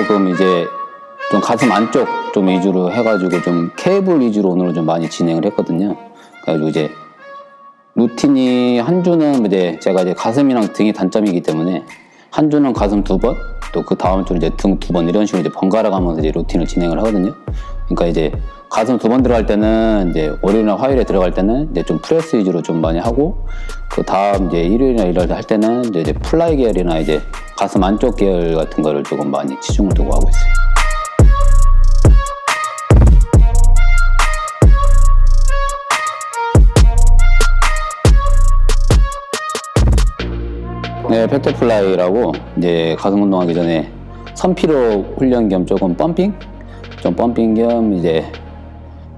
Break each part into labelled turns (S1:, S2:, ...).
S1: 조금 이제 좀 가슴 안쪽 좀 위주로 해가지고 좀 케이블 위주로 오늘은 좀 많이 진행을 했거든요. 그래가지고 이제 루틴이 한 주는 이제 제가 이제 가슴이랑 등이 단점이기 때문에 한 주는 가슴 두 번, 또 그 다음 주는 이제 등 두 번 이런 식으로 이제 번갈아 가면서 이제 루틴을 진행을 하거든요. 그러니까 이제 가슴 두 번 들어갈 때는 이제 월요일이나 화요일에 들어갈 때는 이제 좀 프레스 위주로 좀 많이 하고 그 다음 이제 일요일이나 일요일 할 때는 이제, 플라이 계열이나 이제 가슴 안쪽 계열 같은 거를 조금 많이 치중을 두고 하고 있어요. 네, 페트플라이라고 이제 가슴 운동하기 전에 선피로 훈련 겸 조금 펌핑, 좀 펌핑 겸 이제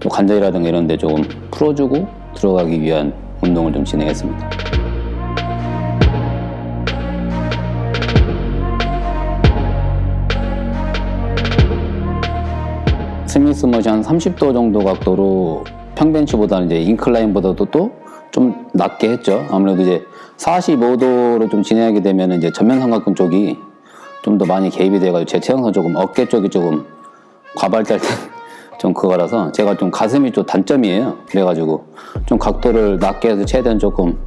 S1: 또 관절이라든가 이런 데 조금 풀어주고 들어가기 위한 운동을 좀 진행했습니다. 스미스 머시 한 30도 정도 각도로 평벤치보다는 이제 인클라인보다도 또 좀 낮게 했죠. 아무래도 이제 45도로 좀 진행하게 되면 이제 전면 삼각근 쪽이 좀 더 많이 개입이 돼가지고 제 체형상 조금 어깨 쪽이 조금 과발달 좀 그거라서 제가 좀 가슴이 좀 단점이에요. 그래가지고 좀 각도를 낮게 해서 최대한 조금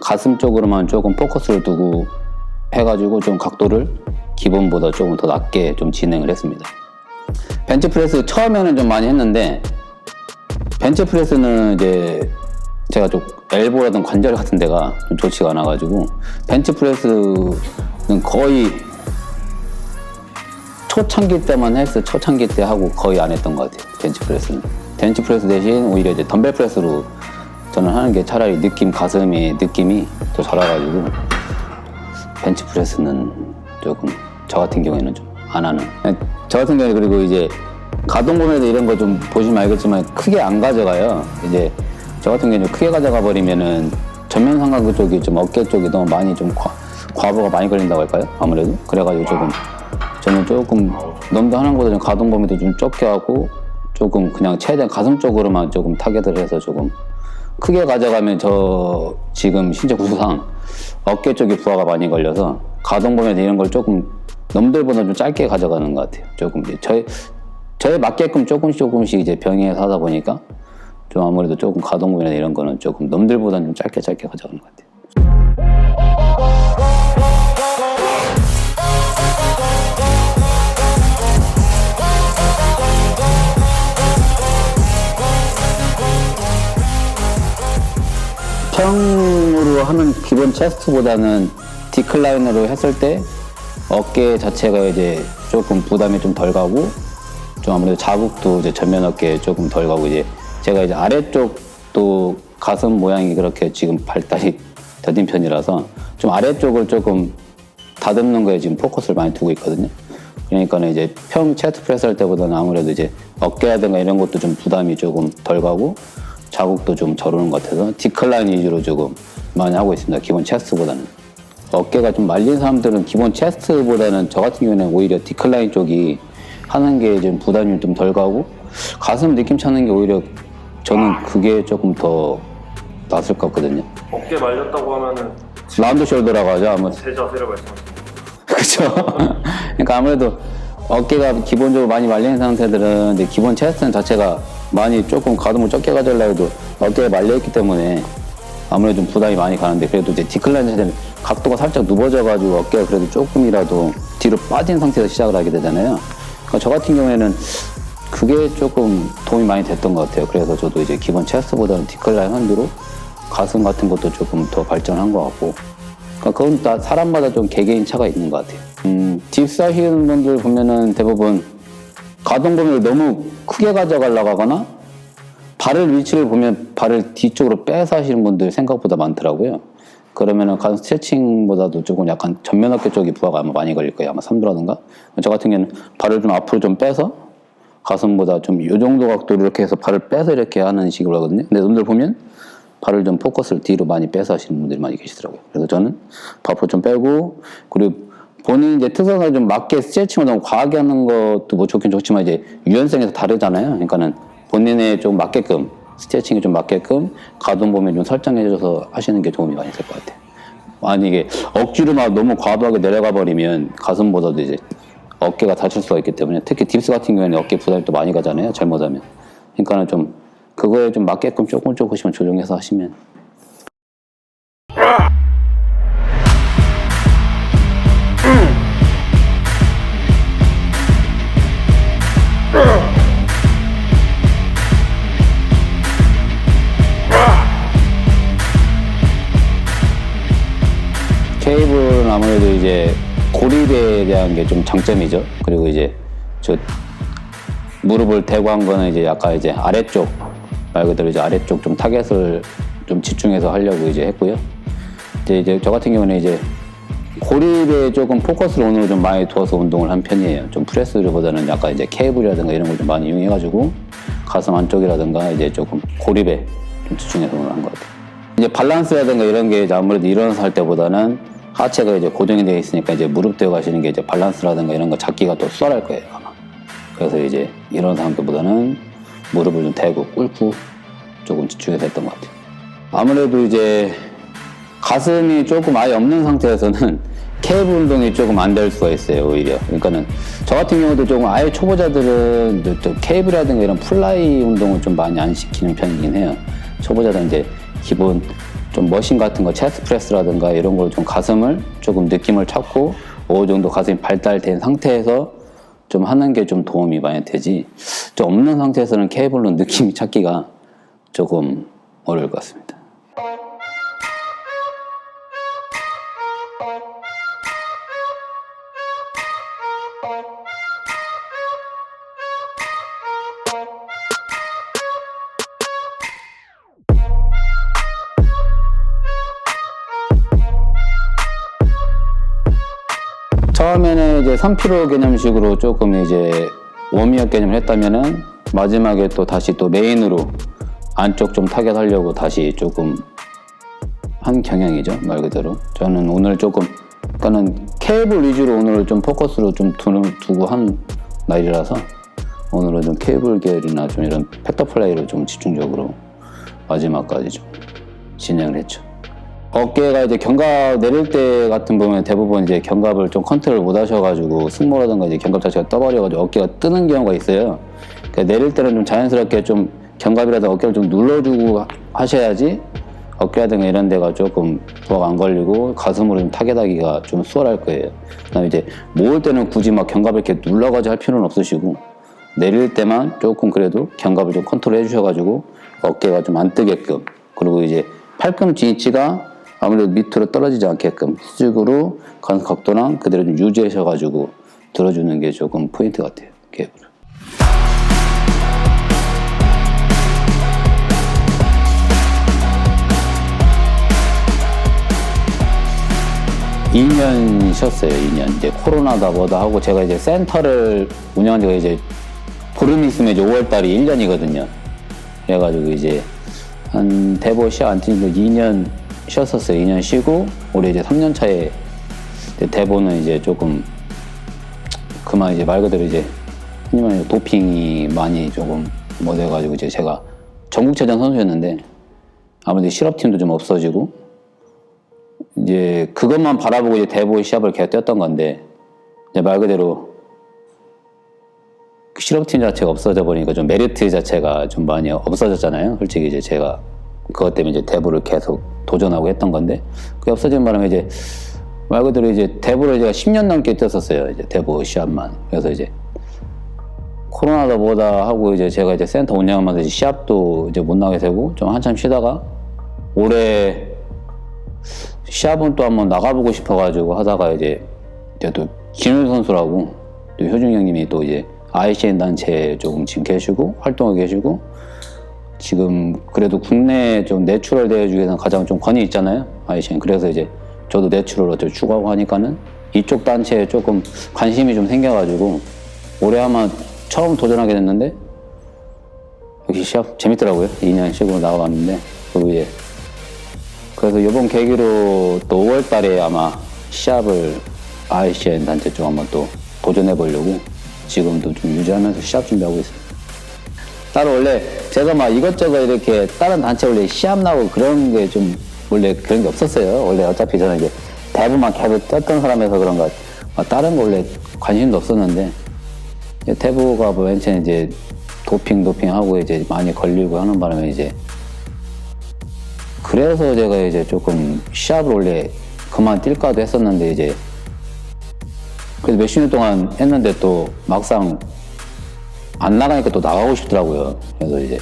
S1: 가슴 쪽으로만 조금 포커스를 두고 해가지고 좀 각도를 기본보다 조금 더 낮게 좀 진행을 했습니다. 벤치프레스 처음에는 좀 많이 했는데 벤치프레스는 이제 제가 좀 엘보라든 관절 같은 데가 좀 좋지가 않아가지고 벤치프레스는 거의 초창기 때만 했어 초창기 때 하고 거의 안 했던 것 같아요 벤치프레스는. 벤치프레스 대신 오히려 이제 덤벨프레스로 저는 하는 게 차라리 느낌 가슴의 느낌이 더 잘와가지고 벤치프레스는 조금 저 같은 경우에는 좀 안 하는. 저 같은 경우에 그리고 이제 가동범위도 이런 거 좀 보시면 알겠지만 크게 안 가져가요. 이제 저 같은 경우는 크게 가져가 버리면은 전면 삼각근 쪽이 좀 어깨 쪽이 너무 많이 좀 과, 과부가 많이 걸린다고 할까요 아무래도 그래가지고 조금 저는 조금 너무 하는 것보다 좀 가동 범위도 좀 적게 하고 조금 그냥 최대한 가슴 쪽으로만 조금 타겟을 해서 조금 크게 가져가면 저 지금 신체 구조상 어깨 쪽에 부하가 많이 걸려서 가동 범위나 이런 걸 조금 남들보다 좀 짧게 가져가는 것 같아요. 조금 저에 저에 맞게끔 조금씩 조금씩 이제 병행해서 하다 보니까 좀 아무래도 조금 가동 범위나 이런 거는 조금 남들보다는 좀 짧게 짧게 가져가는 것 같아요. 평으로 하는 기본 체스트보다는 디클라인으로 했을 때 어깨 자체가 이제 조금 부담이 좀 덜 가고 좀 아무래도 자국도 이제 전면 어깨에 조금 덜 가고 이제 제가 이제 아래쪽도 가슴 모양이 그렇게 지금 발달이 더딘 편이라서 좀 아래쪽을 조금 다듬는 거에 지금 포커스를 많이 두고 있거든요. 그러니까는 이제 평 체스트 프레스 할 때보다는 아무래도 이제 어깨라든가 이런 것도 좀 부담이 조금 덜 가고 자국도 좀덜 오는 것 같아서 디클라인 위주로 조금 많이 하고 있습니다. 기본 체스트보다는. 어깨가 좀 말린 사람들은 기본 체스트보다는 저 같은 경우는 오히려 디클라인 쪽이 하는 게 좀 부담이 좀 덜 가고 가슴 느낌 찾는 게 오히려 저는 그게 조금 더 낫을 것 같거든요.
S2: 어깨 말렸다고 하면은
S1: 라운드 숄더라고 하죠. 아무
S2: 제 자세를 말씀하시는
S1: 그렇죠. 그러니까 아무래도 어깨가 기본적으로 많이 말린 상태들은 이제 기본 체스트 자체가 많이 조금 가동을 적게 가져려고 해도 어깨가 말려 있기 때문에 아무래도 좀 부담이 많이 가는데 그래도 이제 디클라인 자체는 각도가 살짝 누워져가지고 어깨가 그래도 조금이라도 뒤로 빠진 상태에서 시작을 하게 되잖아요. 그러니까 저 같은 경우에는 그게 조금 도움이 많이 됐던 것 같아요. 그래서 저도 이제 기본 체스트보다는 디클라인 한두로 가슴 같은 것도 조금 더 발전한 것 같고 그러니까 그건 다 사람마다 좀 개개인 차가 있는 것 같아요. 음, 하시는 분들 보면은 대부분 가동 범위를 너무 크게 가져가려고 하거나 발을 위치를 보면 발을 뒤쪽으로 빼서 하시는 분들 생각보다 많더라고요. 그러면은 가슴 스트레칭보다도 조금 약간 전면 어깨 쪽이 부하가 아마 많이 걸릴 거예요. 아마 삼두라든가. 저 같은 경우는 발을 좀 앞으로 좀 빼서 가슴보다 좀 이 정도 각도로 이렇게 해서 발을 빼서 이렇게 하는 식으로 하거든요. 근데 놈들 보면 발을 좀 포커스를 뒤로 많이 빼서 하시는 분들이 많이 계시더라고요. 그래서 저는 발 앞으로 좀 빼고 그리고 본인 이제 특성에 좀 맞게 스트레칭을 너무 과하게 하는 것도 뭐 좋긴 좋지만 이제 유연성에서 다르잖아요. 그러니까는 본인에 좀 맞게끔 스트레칭이 좀 맞게끔 가동 범위 좀 설정해줘서 하시는 게 도움이 많이 될 것 같아요. 만약에 억지로 막 너무 과도하게 내려가 버리면 가슴보다도 이제 어깨가 다칠 수가 있기 때문에 특히 딥스 같은 경우에는 어깨 부담이 또 많이 가잖아요. 잘못하면. 그러니까는 좀 그거에 좀 맞게끔 조금 조금씩만 조정해서 하시면 케이블은 아무래도 이제 고립에 대한 게 좀 장점이죠. 그리고 이제 저 무릎을 대고 한 거는 이제 약간 이제 아래쪽 말 그대로 이제 아래쪽 좀 타겟을 좀 집중해서 하려고 이제 했고요. 이제, 이제 저 같은 경우는 이제 고립에 조금 포커스를 오늘 좀 많이 두어서 운동을 한 편이에요. 좀 프레스보다는 약간 이제 케이블이라든가 이런 걸 좀 많이 이용해가지고 가슴 안쪽이라든가 이제 조금 고립에 좀 집중해서 오늘 한 것 같아요. 이제 밸런스라든가 이런 게 이제 아무래도 일어나서 할 때보다는 하체가 이제 고정이 되어 있으니까 이제 무릎 대고 가시는 게 이제 밸런스라든가 이런 거 잡기가 또 수월할 거예요 아마. 그래서 이제 하는 것보다는 무릎을 좀 대고 꿇고 조금 집중해서 했던 것 같아요. 아무래도 이제 가슴이 조금 아예 없는 상태에서는 케이블 운동이 조금 안 될 수가 있어요 오히려 그러니까는 저 같은 경우도 조금 아예 초보자들은 좀 케이블이라든가 이런 플라이 운동을 좀 많이 안 시키는 편이긴 해요 초보자들은 이제 기본 좀 머신 같은 거 체스트 프레스라든가 이런 걸 좀 가슴을 조금 느낌을 찾고 어느 정도 가슴이 발달된 상태에서 좀 하는 게 좀 도움이 많이 되지. 좀 없는 상태에서는 케이블로 느낌이 찾기가 조금 어려울 것 같습니다 처음에는 이제 3kg 개념식으로 조금 이제 워미업 개념을 했다면은 마지막에 또 다시 또 메인으로 안쪽 좀 타겟하려고 다시 조금 한 경향이죠 말 그대로 저는 오늘 조금 그러니까는 케이블 위주로 오늘 좀 포커스로 좀 두는, 두고 한 날이라서 오늘은 좀 케이블 계열이나 좀 이런 팩터 플레이를 좀 집중적으로 마지막까지 좀 진행을 했죠. 어깨가 이제 견갑 내릴 때 같은 보면 대부분 이제 견갑을 좀 컨트롤 못 하셔가지고 승모라든가 이제 견갑 자체가 떠버려가지고 어깨가 뜨는 경우가 있어요. 그러니까 내릴 때는 좀 자연스럽게 좀 견갑이라든가 어깨를 좀 눌러주고 하셔야지 어깨라든가 이런 데가 조금 부하가 안 걸리고 가슴으로 좀 타겟하기가 좀 수월할 거예요. 그다음에 이제 모을 때는 굳이 막 견갑을 이렇게 눌러가지고 할 필요는 없으시고 내릴 때만 조금 그래도 견갑을 좀 컨트롤 해주셔가지고 어깨가 좀 안 뜨게끔 그리고 이제 팔꿈치 위치가 아무래도 밑으로 떨어지지 않게끔 수직으로 가는 각도랑 그대로 좀 유지하셔가지고 들어주는 게 조금 포인트 같아요. 케이블은. 이년 쉬었어요, 2년. 이제 코로나다 뭐다 하고 제가 이제 센터를 운영한 지가 이제 보름 있으면 이제 5월달이 1년이거든요. 그래가지고 이제 한 대보 시합 안 뛰는 거 2년 쉬었었어요. 2년 쉬고 올해 이제 3년 차에 대보는 이제 조금 그만 이제 말 그대로 이제 흔히 말하는 도핑이 많이 조금 뭐 돼가지고 이제 제가 전국체전 선수였는데 아무래도 실업팀도 좀 없어지고 이제 그것만 바라보고 이제 대보 시합을 계속 뛰었던 건데 이제 말 그대로 그 실업팀 자체가 없어져 버리니까 좀 메리트 자체가 좀 많이 없어졌잖아요. 솔직히 이제 제가 그것 때문에 이제 대보를 계속 도전하고 했던 건데 그게 없어진 바람에 이제 말 그대로 이제 대보를 제가 10년 넘게 뛰었었어요. 이제 대보 시합만. 그래서 이제 코로나다 뭐다 하고 이제 제가 이제 센터 운영하면서 이제 시합도 이제 못 나게 되고 좀 한참 쉬다가 올해 시합은 또 한번 나가보고 싶어가지고 하다가 이제 또 진우 선수라고 또 효중 형님이 또 이제 ICN 단체 조금 지금 계시고 활동하고 계시고 지금 그래도 국내 좀 내추럴 대회 중에서 가장 좀 권위 있잖아요 ICN 그래서 이제 저도 내추럴 어차피 추구하고 하니까는 이쪽 단체에 조금 관심이 좀 생겨가지고 올해 아마 처음 도전하게 됐는데 역시 시합 재밌더라고요. 2년 쉬고 나가봤는데 그리고 이제 그래서 이번 계기로 또 5월 달에 아마 시합을 ICN 단체 쪽 한번 또 도전해 보려고 지금도 좀 유지하면서 시합 준비하고 있습니다. 따로 원래 제가 막 이것저것 이렇게 다른 단체 원래 시합 나고 그런 게 좀 원래 그런 게 없었어요. 원래 어차피 저는 이제 대부만 계속 떴던 사람에서 그런가 뭐 다른 거 원래 관심도 없었는데 태부가 뭐맨 처음에 이제 도핑 도핑 하고 이제 많이 걸리고 하는 바람에 이제 그래서 제가 이제 조금 시합을 원래 그만 뛸까도 했었는데 이제 그래서 몇 십 년 동안 했는데 또 막상 안 나가니까 또 나가고 싶더라고요. 그래서 이제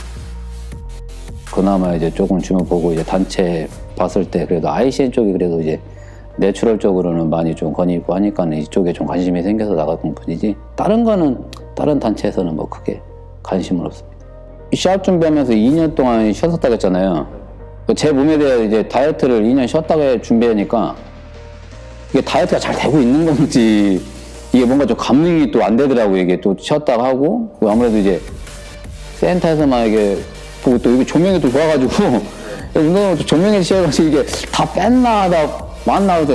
S1: 그나마 이제 조금 주면 보고 이제 단체 봤을 때 그래도 ICN 쪽이 그래도 이제 내추럴 쪽으로는 많이 좀 권위 있고 하니까는 이쪽에 좀 관심이 생겨서 나갔던 뿐이지 다른 거는 다른 단체에서는 뭐 크게 관심은 없습니다. 시합 준비하면서 2년 동안 쉬었었다고 했잖아요. 제 몸에 대해 이제 다이어트를 2년 쉬었다가 준비하니까 이게 다이어트가 잘 되고 있는 건지 이게 뭔가 좀 감능이 또 안 되더라고요. 이게 또 쉬었다가 하고 아무래도 이제 센터에서만 이게 보고 또 이게 조명이 또 좋아가지고 운동을 또 조명에 씌워가지고 이게 다 뺐나 하다 맞나 하다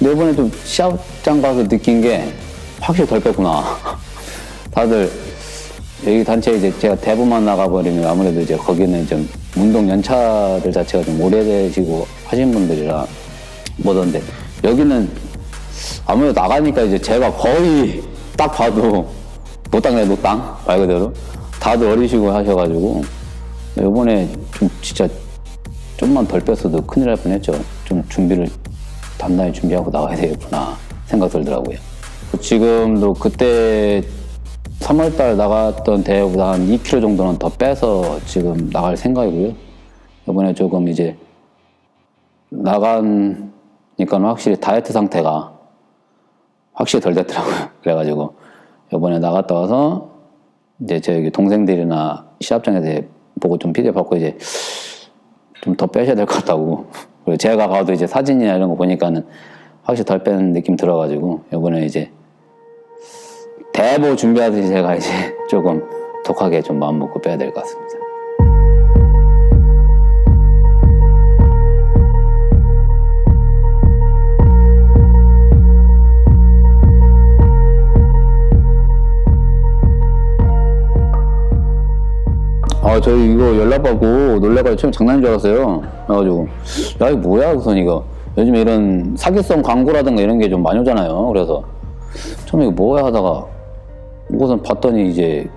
S1: 이번에 좀 시합장 가서 느낀 게 확실히 덜 뺐구나. 다들 여기 단체 이제 제가 대부만 나가버리면 아무래도 이제 거기는 좀 운동 연차들 자체가 좀 오래되시고 하신 분들이라 뭐던데 여기는 아무래도 나가니까 이제 제가 거의 딱 봐도 노땅네 노땅 말 그대로 다들 어리시고 하셔가지고 이번에 좀 진짜 좀만 덜 뺐어도 큰일 날 뻔했죠. 좀 준비를 단단히 준비하고 나가야 되겠구나 생각 들더라고요. 지금도 그때 3월달 나갔던 대회보다 한 2kg 정도는 더 빼서 지금 나갈 생각이고요. 이번에 조금 이제 나가니까 확실히 다이어트 상태가 확실히 덜 됐더라고요. 그래가지고 이번에 나갔다 와서 이제 저기 동생들이나 시합장에서 이제 보고 좀 피드 받고 이제 좀 더 빼셔야 될 것 같다고. 그리고 제가 가도 이제 사진이나 이런 거 보니까는 확실히 덜 빼는 느낌 들어가지고 이번에 이제 대보 준비하듯이 제가 이제 조금 독하게 좀 마음 먹고 빼야 될 것 같습니다. 아, 저희 이거 연락받고 놀래가지고 처음 장난인 줄 알았어요. 그래가지고, 야, 이거 뭐야? 우선 이거. 요즘에 이런 사기성 광고라든가 이런 게 좀 많이 오잖아요. 그래서 처음에 이거 뭐야 하다가 우선 봤더니 이제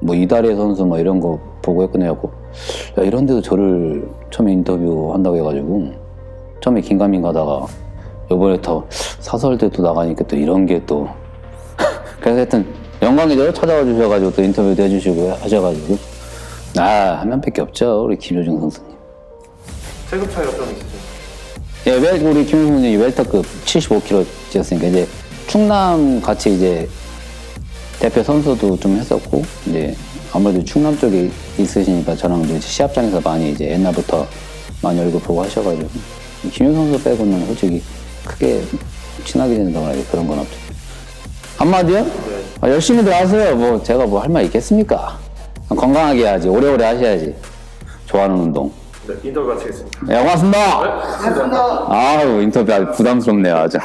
S1: 뭐 이다리 선수 뭐 이런 거 보고 했거든요. 야, 이런 데도 저를 처음에 인터뷰 한다고 해가지고 처음에 긴가민 가다가 요번에 더 사설대도 나가니까 또 이런 게또 그래서 하여튼 영광이죠. 찾아와 주셔가지고 또 인터뷰도 해주시고 하셔가지고 아, 한 명밖에 없죠. 우리 김효중 선수님.
S2: 체급 차이가 좀 있으세요?
S1: 예, 웰, 우리 김효중 선수님 웰터급 75kg 찌었으니까 이제 충남 같이 이제 대표 선수도 좀 했었고 이제 아무래도 충남 쪽에 있으시니까 저랑 이제 시합장에서 많이 이제 옛날부터 많이 얼굴 보고 하셔가지고 김효중 선수 빼고는 솔직히 크게 친하게 지낸다거나 그런 건 없죠. 한마디요? 아, 열심히들 하세요. 뭐 제가 뭐 할 말 있겠습니까? 건강하게 해야지. 오래오래 하셔야지. 좋아하는 운동.
S2: 네, 인터뷰 마치겠습니다.
S1: 네, 고맙습니다. 아유, 인터뷰 아주 부담스럽네요, 아주.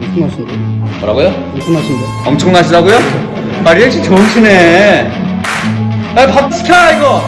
S3: 엄청나신데?
S1: 뭐라고요?
S3: 엄청나신데?
S1: 엄청나시다고요? 아, 리액션 좋으시네. 아, 밥 시켜, 이거!